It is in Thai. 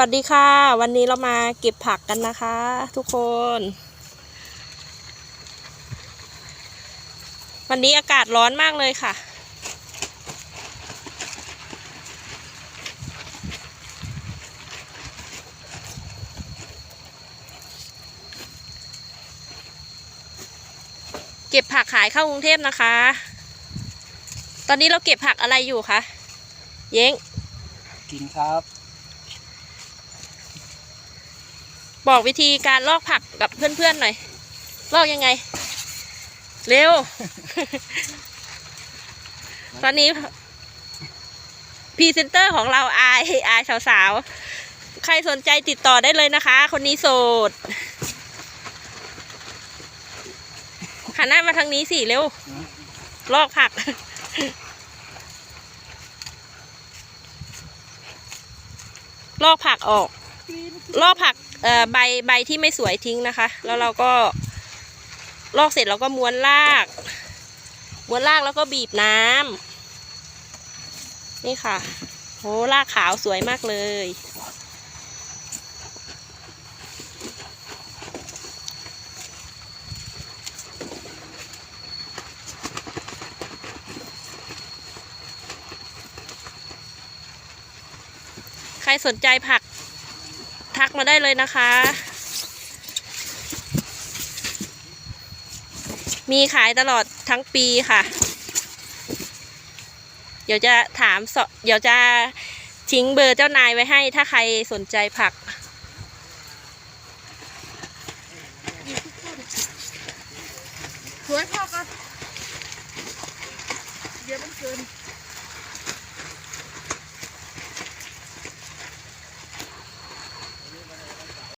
วัสดีค่ะ วันนี้เรามาเก็บผักกันนะคะ ทุกคน วันนี้อากาศร้อนมากเลยค่ะ เก็บผักขายเข้ากรุงเทพนะคะ ตอนนี้เราเก็บผักอะไรอยู่คะ เย้งกินครับ บอกวิธีการลอกผักกับเพื่อนๆหน่อย ลอกยังไง เร็ว ตอนนี้พรีเซนเตอร์ของเราอายอายสาวๆ ใครสนใจติดต่อได้เลยนะคะ คนนี้โสดหันหน้ามาทางนี้สิเร็ว ลอกผัก ลอกผักออก ลอกผักใบใบที่ไม่สวยทิ้งนะคะ แล้วเราก็ลอกเสร็จเราก็ม้วนราก ม้วนรากแล้วก็บีบน้ำนี่ค่ะโหรากขาวสวยมากเลย ใครสนใจผัก ทักมาได้เลยนะคะ มีขายตลอดทั้งปีค่ะ เดี๋ยวจะถามเดี๋ยวจะทิ้งเบอร์เจ้านายไว้ให้ ถ้าใครสนใจผัก สวยพอกันเดี๋ยวมันเกิน